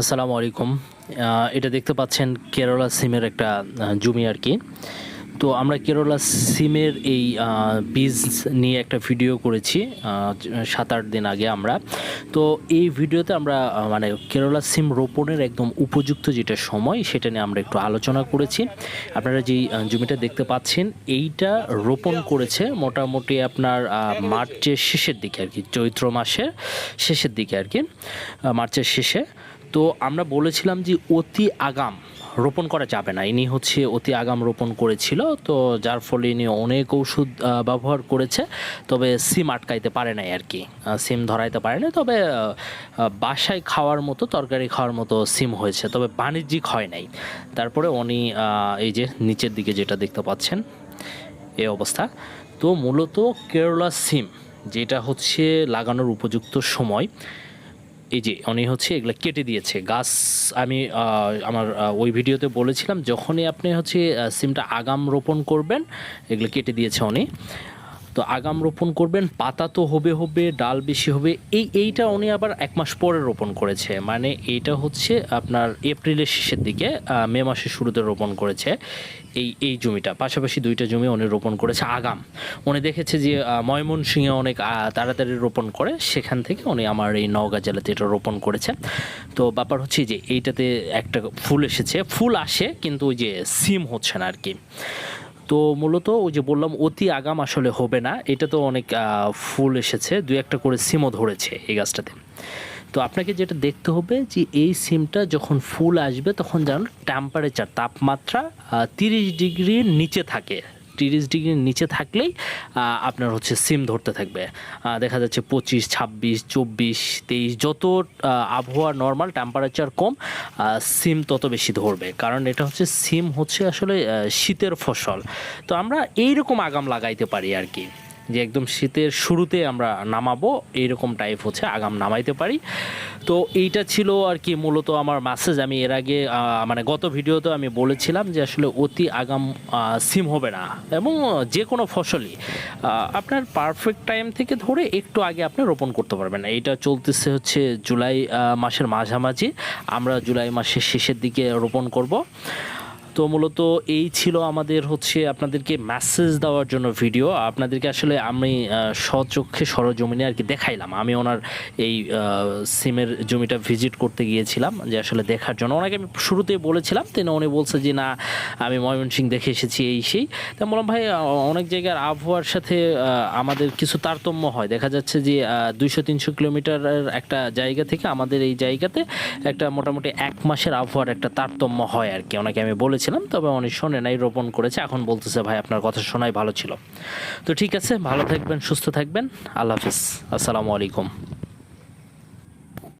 আসসালামু আলাইকুম। এটা দেখতে পাচ্ছেন কেরলা সিমের একটা জমি আর কি। তো আমরা কেরলা সিমের এই বীজ নিয়ে একটা ভিডিও করেছি সাত আট দিন আগে আমরা। তো এই ভিডিওতে আমরা মানে কেরলা সিম রোপণের একদম উপযুক্ত যেটা সময়, সেটা নিয়ে আমরা একটু আলোচনা করেছি। আপনারা যেই জমিটা দেখতে পাচ্ছেন, এইটা রোপণ করেছে মোটামুটি আপনার মার্চের শেষের দিকে আর কি, চৈত্র মাসের শেষের দিকে আর কি মার্চের শেষে। তো আমরা বলেছিলাম যে অতি আগাম রোপণ করা যাবে না। ইনি হচ্ছে অতি আগাম রোপণ করেছিল, তো যার ফলে ইনি অনেক ওষুধ ব্যবহার করেছে, তবে সিম আটকাইতে পারে নাই আর কি। সিম ধরাইতে পারে না তবে বাসায় খাওয়ার মতো, তরকারি খাওয়ার মতো সিম হয়েছে, তবে বাণিজ্যিক হয় নাই। তারপরে উনি এই যে নিচের দিকে যেটা দেখতে পাচ্ছেন এই অবস্থা। তো মূলত কেরলা সিম, যেটা হচ্ছে লাগানোর উপযুক্ত সময় এই যে উনি হচ্ছে এগুলো কেটে দিয়েছে। গাছ, আমি আমার ওই ভিডিওতে বলেছিলাম, যখনই আপনি হচ্ছে সিমটা আগাম রোপণ করবেন, এগুলো কেটে দিয়েছে উনি। তো আগাম রোপণ করবেন, পাতা তো হবে হবে, ডাল বেশি হবে, এই এইটা উনি আবার এক মাস পরে রোপণ করেছে। মানে এইটা হচ্ছে আপনার এপ্রিলের শেষের দিকে মে মাসের শুরুতে রোপণ করেছে এই এই জমিটা। পাশাপাশি দুইটা জমি উনি রোপণ করেছে আগাম। উনি দেখেছে যে ময়মনসিংহে অনেক তাড়াতাড়ি রোপণ করে, সেখান থেকে উনি আমার এই নওগাঁ জেলাতে এটা রোপণ করেছে। তো ব্যাপার হচ্ছে যে এইটাতে একটা ফুল এসেছে, ফুল আসে কিন্তু ওই যে সিম হচ্ছে না আর কি তো মূলত ওই যে বললাম অতি আগাম আসলে হবে না, এটা তো অনেক ফুল এসেছে দু একটা করে সিমও ধরেছে এই গাছটাতে। তো আপনাকে যেটা দেখতে হবে যে এই সিমটা যখন ফুল আসবে তখন যেন টেম্পারেচার তাপমাত্রা তিরিশ ডিগ্রির নিচে থাকে। তিরিশ ডিগ্রির নিচে থাকলেই আপনার হচ্ছে সিম ধরতে থাকবে। দেখা যাচ্ছে পঁচিশ, ছাব্বিশ, চব্বিশ, তেইশ, যত আবহাওয়া নর্মাল টেম্পারেচার কম সিম তত বেশি ধরবে। কারণ এটা হচ্ছে সিম হচ্ছে আসলে শীতের ফসল। তো আমরা এইরকম আগাম লাগাইতে পারি আর কি। যে একদম শীতের শুরুতে আমরা নামাবো, এইরকম টাইপ হচ্ছে, আগাম নামাইতে পারি। তো এইটা ছিল আর কি মূলত আমার মাসেজ আমি এর আগে মানে গত ভিডিওতে আমি বলেছিলাম যে আসলে অতি আগাম সিম হবে না। এবং যে কোনো ফসলই আপনার পারফেক্ট টাইম থেকে ধরে একটু আগে আপনি রোপণ করতে পারবেন। এইটা চলতেছে হচ্ছে জুলাই মাসের মাঝামাঝি। আমরা জুলাই মাসের শেষের দিকে রোপণ করব। তো মূলত এই ছিল আমাদের হচ্ছে আপনাদেরকে মেসেজ দেওয়ার জন্য ভিডিও আপনাদেরকে আসলে আমি স্বচক্ষে সরজমিনে আর কি দেখাইলাম। আমি ওনার এই সিমের জমিটা ভিজিট করতে গিয়েছিলাম যে আসলে দেখার জন্য। ওনাকে আমি শুরুতেই বলেছিলাম, তিনি উনি বলছে যে, না, আমি ময়মনসিং দেখে এসেছি এই সেই। তা বললাম, ভাই অনেক জায়গার আবহাওয়ার সাথে আমাদের কিছু তারতম্য হয়। দেখা যাচ্ছে যে দুইশো তিনশো কিলোমিটারের একটা জায়গা থেকে আমাদের এই জায়গাতে একটা মোটামুটি এক মাসের আবহাওয়ার একটা তারতম্য হয় আর কি। ওনাকে আমি বলেছিলাম, তবে উনি শোনে নাই, রোপণ করেছে। এখন বলতেছে, ভাই, আপনার কথা শোনাই ভালো ছিল। তো ঠিক আছে, ভালো থাকবেন, সুস্থ থাকবেন। আল্লাহ হাফিজ। আসসালামু আলাইকুম।